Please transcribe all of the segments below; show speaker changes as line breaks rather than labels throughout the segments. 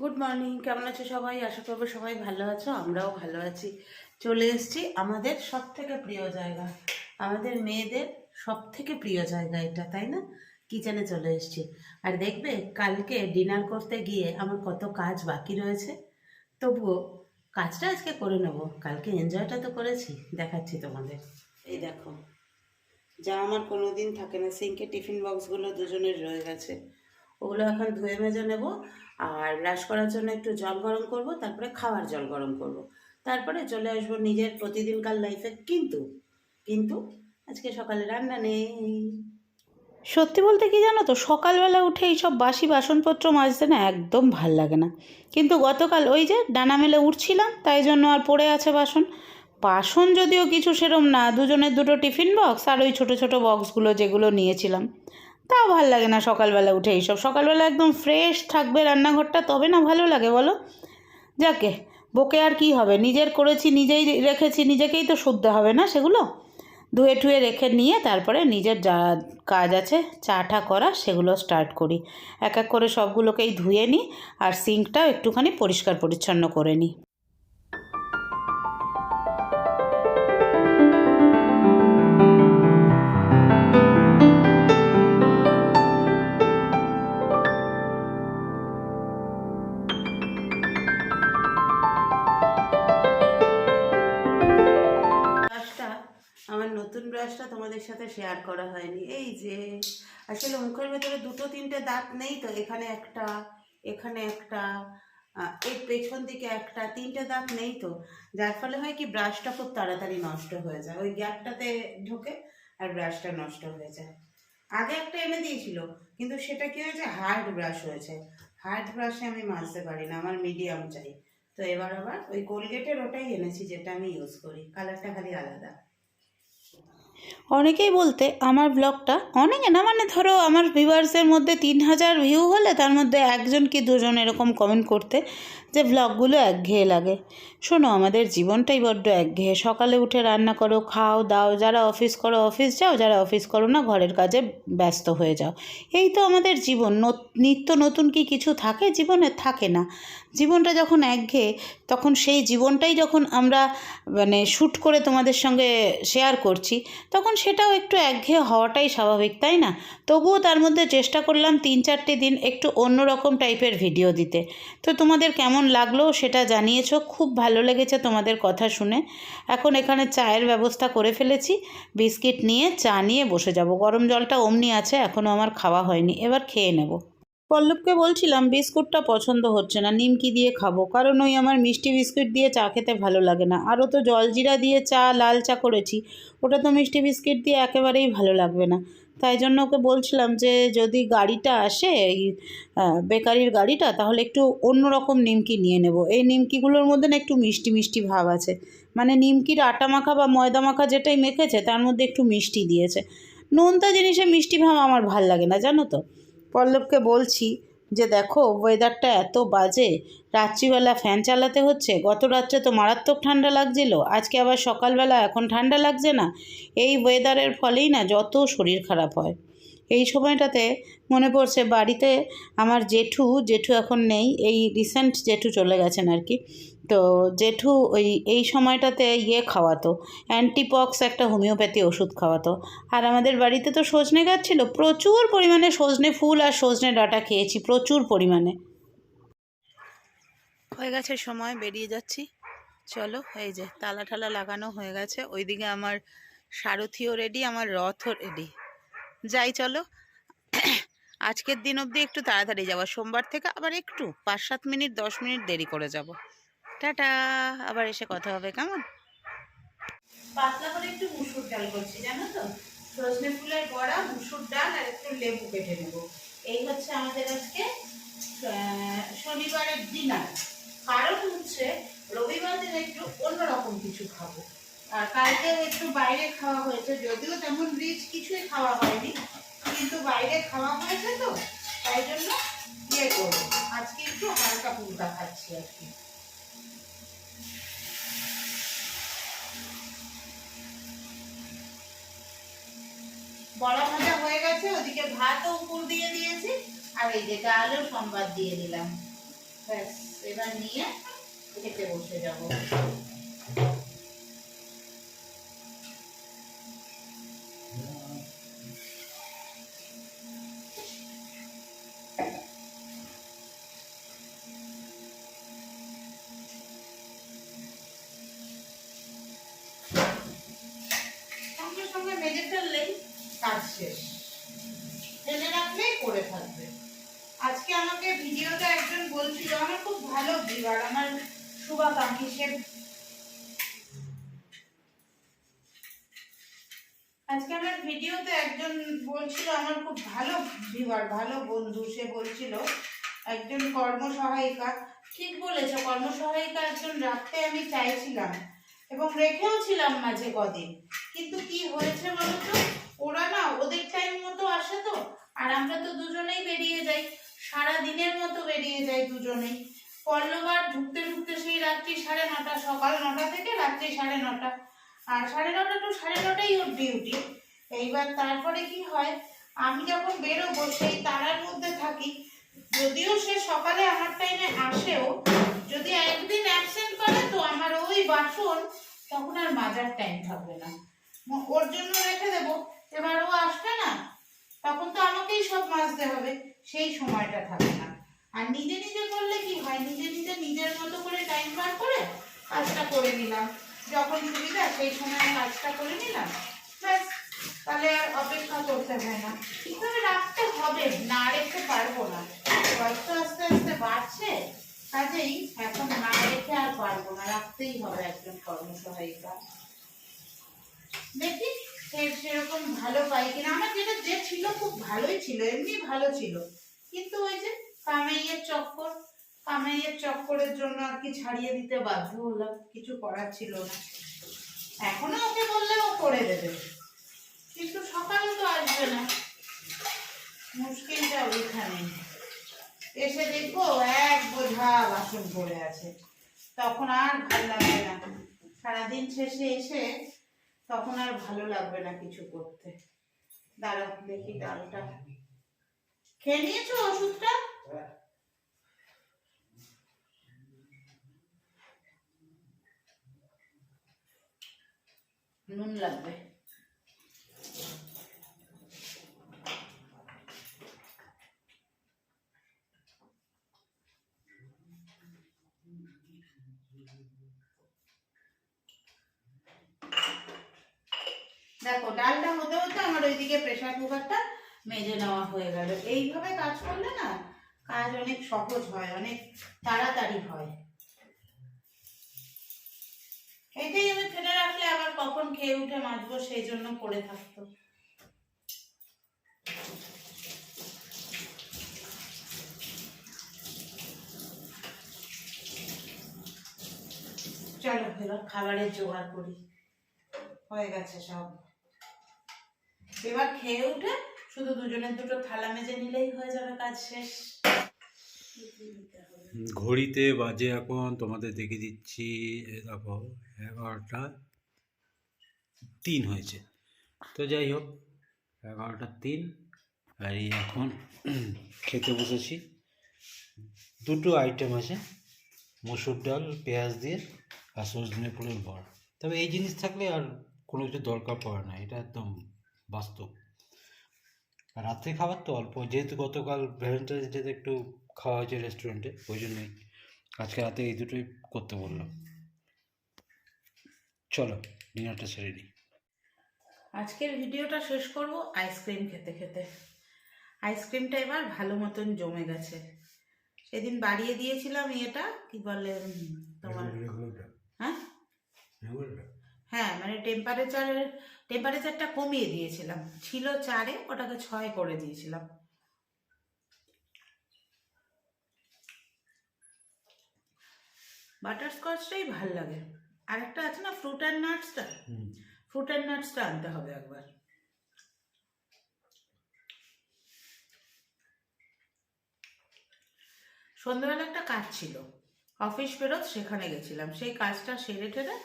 Good morning কেমন আছো সবাই? আশা করব সবাই ভালো আছো, আমরাও ভালো আছি। চলে এসছি আমাদের সব থেকে প্রিয় জায়গা। আমাদের মেয়েদের সব থেকে প্রিয় জায়গা এটা, তাই না? কিচেনে চলে এসছি। আর দেখবে, কালকে ডিনার করতে গিয়ে আমার কত কাজ বাকি রয়েছে। তবুও কাজটা আজকে করে নেব। কালকে এনজয়টা তো করেছি, দেখাচ্ছি তোমাদের। এই দেখো, যা আমার কোনো দিন থাকে না সিঙ্কে টিফিন বক্সগুলো দুজনের রয়ে গেছে। ওগুলো এখন ধুয়ে মেজে নেব। আর ব্রাশ করার জন্য একটু জল গরম করব, তারপরে খাওয়ার জল গরম করব। তারপরে চলে আসব নিজের প্রতিদিনকার লাইফে কিন্তু কিন্তু আজকে সকালে রান্না নেই।
সত্যি বলতে কি জানো তো, সকালবেলা উঠে এইসব বাসি বাসনপত্র মাজতে না একদম ভালো লাগে না। কিন্তু গতকাল ওই যে ডানা মেলে উঠছিলাম, তাই জন্য আর পড়ে আছে বাসন। বাসন যদিও কিছু সেরম না, দুজনের দুটো টিফিন বক্স আর ওই ছোটো ছোটো বক্সগুলো যেগুলো নিয়েছিলাম। তাও ভালো লাগে না সকালবেলা উঠে এইসব। সকালবেলা একদম ফ্রেশ থাকবে রান্নাঘরটা, তবে না ভালো লাগে বলো? যাকে, বকে আর কি হবে? নিজের করেছি, নিজেই রেখেছি, নিজেকেই তো শুদ্ধ হবে না সেগুলো? ধুয়ে টুয়ে রেখে নিয়ে তারপরে নিজের যা কাজ আছে চাটা করা, সেগুলো স্টার্ট করি। এক এক করে সবগুলোকেই ধুয়ে নিই আর সিঙ্কটাও একটুখানি পরিষ্কার পরিচ্ছন্ন করে নিই।
করা হয়নি। এই যে, আসলে মুখের ভেতরে দুটো তিনটে দাঁত নেই তো, এখানে একটা এখানে একটা এই পেছন দিকে একটা, তিনটে দাঁত নেই তো। যার ফলে হয় কি ব্রাশটা খুব তাড়াতাড়ি নষ্ট হয়ে যায়। ওই গ্যাপটাতে ঢোকে আর ব্রাশটা নষ্ট হয়ে যায়। আগে একটা এনে দিয়েছিল, কিন্তু সেটা কি হয়েছে? হার্ড ব্রাশ হয়েছে। হার্ড ব্রাশে আমি মাজতে পারি না, আমার মিডিয়াম চাই। তো এবার আবার ওই কোলগেটের ওটাই এনেছি, যেটা আমি ইউজ করি। কালারটা খালি আলাদা।
অনেকেই বলতে আমার ব্লগটা অনেকে না মানে ধরো আমার ভিউয়ার্সের মধ্যে তিন হাজার ভিউ হলে তার মধ্যে একজন কি দুজন এরকম কমেন্ট করতে যে ব্লগগুলো একঘেয়ে লাগে। শোনো, আমাদের জীবনটাই বড্ড একঘেয়ে। সকালে উঠে রান্না করো, খাও, দাও, যারা অফিস করো অফিস যাও, যারা অফিস করো না, ঘরের কাজে ব্যস্ত হয়ে যাও। এই তো আমাদের জীবন। নত- নিত্য নতুন কি কিছু থাকে? জীবনে থাকে না। জীবনটা যখন একঘেয়ে, তখন সেই জীবনটাই যখন আমরা মানে শ্যুট করে তোমাদের সঙ্গে শেয়ার করছি, তখন সেটাও একটু একঘেয়ে হওয়াটাই স্বাভাবিক, তাই না? তবুও তার মধ্যে চেষ্টা করলাম তিন চারটে দিন একটু অন্যরকম টাইপের ভিডিও দিতে। তো তোমাদের কেমন লাগল সেটা জানিয়েছো, খুব ভালো লেগেছে তোমাদের কথা শুনে। এখন এখানে চায়ের ব্যবস্থা করে ফেলেছি, বিস্কিট নিয়ে চা নিয়ে বসে যাব। গরম জলটা অমনি আছে এখনও আমার খাওয়া হয়নি, এবার খেয়ে নেব। পল্লবকে বলছিলাম, বিস্কুটটা পছন্দ হচ্ছে না, নিমকি দিয়ে খাব, কারণ ওই আমার মিষ্টি বিস্কুট দিয়ে চা খেতে ভালো লাগে না। আরও তো জলজিরা দিয়ে চা, লাল চা করেছি, ওটা তো মিষ্টি বিস্কিট দিয়ে একেবারেই ভালো লাগবে না। তাই জন্য ওকে বলছিলাম যে যদি গাড়িটা আসে, এই বেকারির গাড়িটা, তাহলে একটু অন্য রকম নিমকি নিয়ে নেব। এই নিমকিগুলোর মধ্যে না একটু মিষ্টি মিষ্টি ভাব আছে। মানে নিমকির আটা মাখা বা ময়দা মাখা যেটাই মেখেছে, তার মধ্যে একটু মিষ্টি দিয়েছে। নোনতা জিনিসে মিষ্টি ভাব আমার ভালো লাগে না, জানো তো? পল্লবকে বলছি যে দেখো ওয়েদারটা এত বাজে। রাত্রিবেলা ফ্যান চালাতে হচ্ছে? গত রাত্রে তো মারাত্মক ঠান্ডা লাগছিল। আজকে আবার সকালবেলা এখন ঠান্ডা লাগছে না? এই ওয়েদারের ফলেই না যত শরীর খারাপ হয়। এই সময়টাতে মনে পড়ছে বাড়িতে আমার জেঠু জেঠু এখন নেই, এই রিসেন্ট জেঠু চলে গেছেন আর কি। তো জেঠু ওই, এই সময়টাতে ইয়ে খাওয়াতো অ্যান্টিপক্স একটা হোমিওপ্যাথি ওষুধ খাওয়াতো। আর আমাদের বাড়িতে তো সজনে গাছ ছিল, প্রচুর পরিমাণে সজনে ফুল আর সজনে ডাঁটা খেয়েছি, প্রচুর পরিমাণে। হয়ে গেছে সময়, বেরিয়ে যাচ্ছি। চলো, এই যে, তালা ঠালা লাগানো হয়ে গেছে। ওইদিকে আমার সারথিও রেডি আমার রথও রেডি যাই চলো। আজকের দিন অবধি একটু তাড়াতাড়ি যাব। সোমবার থেকে আবার একটু পাঁচ সাত মিনিট, দশ মিনিট দেরি করে যাব। টাটা, আবার এসে কথা হবে, কেমন?
পাতলা করে একটু মুসুর ডাল করছি, জানো তো? সজনে ফুলের বড়া, মুসুর ডাল আর একটু লেবু কেটে নেব। এই হচ্ছে আমাদের আজকে শনিবারের ডিনার কারণ হচ্ছে, রবিবার দিন একটু অন্যরকম কিছু খাব। আর কালকে একটু বাইরে খাওয়া হয়েছে, যদিও তেমন রিচ কিছুই খাওয়া হয়নি, কিন্তু বাইরে খাওয়া হয়েছে তো, তাই জন্য ইয়ে করব। আজকে একটু হালকা ফুলকা খাচ্ছি আর কি। বড়া ভাজা হয়ে গেছে, ওদিকে ভাতও উপর দিয়ে দিয়েছি, আর এই যে ডালও সম্বাদ দিয়ে দিলাম।
ব্যাস, এবার নিয়ে খেতে বসে যাব সঙ্গে সঙ্গে মেজে ফেললেই কাজ শেষ। ফেলে রাখলেই পড়ে থাকবে। আজকে আমাকে ভিডিওতে একজন বলছিল, আমার খুব ভালো ভিউয়ার আমার শুভাকাঙ্ক্ষী সে আজকে আমার ভিডিওতে একজন বলছিল, আমার খুব ভালো ভিউয়ার ভালো বন্ধু। সে বলছিল, একজন কর্মসহায়িকা। ঠিক বলেছ, কর্মসহায়িকা একজন রাখতে আমি চাইছিলাম এবং রেখেও ছিলাম মাঝে কদিন। কিন্তু কি হয়েছে বলতো ওরা না ওদের টাইম মতো আসে তো, আর আমরা তো দুজনেই বেরিয়ে যাই। সারা দিনের মতো বেরিয়ে যাই দুজনেই। পল্লবার ঢুকতে ঢুকতে সেই রাত্রি সাড়ে নটা, সকাল নটা থেকে রাত্রি সাড়ে নটা। আর সাড়ে নটা টু সাড়ে নটাই ওর ডিউটি এইবার তারপরে কি হয়, আমি যখন বেরোবো সেই তারার মধ্যে থাকি। যদিও সে সকালে আমার টাইমে আসেও, যদি একদিন অ্যাবসেন্ট করে তো আমার ওই বাসন তখন আর মাজার টাইম থাকবে না। ওর জন্য রেখে দেবো। এবার ও আসবে না, তখন তো আমাকেই সব মাজতে হবে, সেই সময়টা থাকে না। আর নিজে নিজে করলে কি হয়? নিজে নিজে নিজের মতো করে টাইম বার করে কাজটা করে নিলাম। যখন সুবিধা, সেই সময় কাজটা করে নিলাম। ব্যাস, তাহলে আর অপেক্ষা করতে হয় না। তবে রাখতে হবে, না রেখে পারব না। বয়স আস্তে আস্তে বাড়ছে, কাজেই এখন না রেখে আর পারব না, রাখতেই হবে একজন কর্মসহায়িকা। দেখি সেরকম ভালো পাই কিনা? আমার যেটা যে ছিল খুব ভালোই ছিল, এমনি ভালো ছিল। কিন্তু ওই যে কামাইয়ের চক্কর, কামাইয়ের চক্করের জন্য আর কি ছাড়িয়ে দিতে বাধ্য হলাম, কিছু করার ছিল না। এখনও ওকে বললে ও করে দেবে। কিন্তু সকালে তো আসবে না। মুশকিলটা ওইখানে। এসে দেখব এক বোঝা বাসন পড়ে আছে। তখন আর ভালো লাগবে না। সারাদিন শেষে এসে তখন আর ভালো লাগবে না কিছু করতে। দাঁড়াও, দেখি ডালটা খেয়ে নিয়েছো ওষুধটা? নুন লাগবে। দেখো, ডালটা হতে হতে আমার ওইদিকে প্রেসার কুকারটা মেজে নেওয়া হয়ে গেল। এইভাবে কাজ করলে না, কাজ অনেক সহজ হয়, অনেক তাড়াতাড়ি হয়। এটাই আমি ফেলে রাখলে আবার কখন খেয়ে উঠে মাজবো, সেই জন্য পড়ে থাকতো। চলো, এবার খাবারের জোগাড় করি। হয়ে গেছে সব। এবার খেয়ে উঠে শুধু দুজনের দুটো থালা মেজে নিলেই হয়ে যাবে কাজ শেষ।
ঘড়িতে বাজে এখন, তোমাদের দেখে দিচ্ছি দেখো, এগারোটা তিন হয়েছে। তো যাই হোক, এগারোটা তিন, আর এখন খেতে বসেছি। দুটো আইটেম আছে, মসুর ডাল, পেঁয়াজ দিয়ে, আর সজনে ফুলের বড়া। তবে এই জিনিস থাকলে আর কোনো কিছু দরকার পড়ে না, এটা একদম বাস্তব। রাত্রে খাবার তো অল্প যেহেতু গতকাল ভ্যালেন্টাইন্স ডেতে একটু খাওয়া হয়েছে রেস্টুরেন্টে ওই জন্যই আজকে রাতে এই দুটোই করতে বললাম। চলো ডিনারটা সেরে নিই
আজকের ভিডিওটা শেষ করব আইসক্রিম খেতে খেতে। আইসক্রিমটা এবার ভালো মতন জমে গেছে। সেদিন বাড়িয়ে দিয়েছিলাম এটা কি বলে তোমার হ্যাঁ? হ্যাঁ মানে টেম্পারেচারের টেম্পারেচারটা কমিয়ে দিয়েছিলাম। ছিল চারে ওটাকে ছয় করে দিয়েছিলাম। বাটারস্কচটাই ভালো লাগে। আর একটা আছে না ফ্রুট অ্যান্ড নাটসটা ফ্রুট অ্যান্ড নাটসটা আনতে হবে একবার। সন্ধ্যাবেলা একটা কাজ ছিল। অফিস ফেরত সেখানে গেছিলাম। সেই কাজটা সেরে টেরে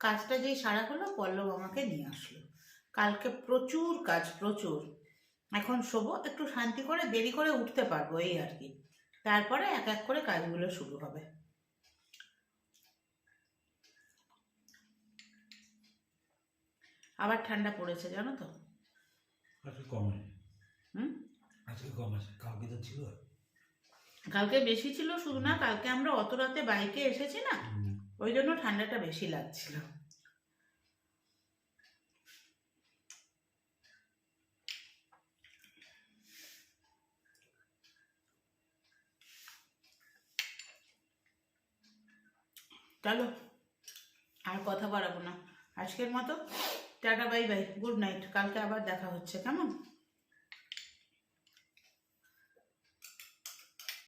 কাজটা যেই সারা হলো পল্লব আমাকে নিয়ে আসলো। কালকে প্রচুর কাজ প্রচুর। এখন শোবো একটু শান্তি করে দেরি করে উঠতে পারব এই আর কি। তারপরে এক এক করে কাজগুলো শুরু হবে। আবার ঠান্ডা পড়েছে জানো তো?
আজকে কম
হুম?
আজকে কম আছে কালকে তো ছিল।
কালকে বেশি ছিল শুধু না কালকে আমরা অত রাতে বাইকে এসেছি না ওই জন্য ঠান্ডাটা বেশি লাগছিল। চলো, আর কথা বাড়াবো না। আজকের মতো, tata, bye bye, good night. কালকে আবার দেখা হচ্ছে, কেমন?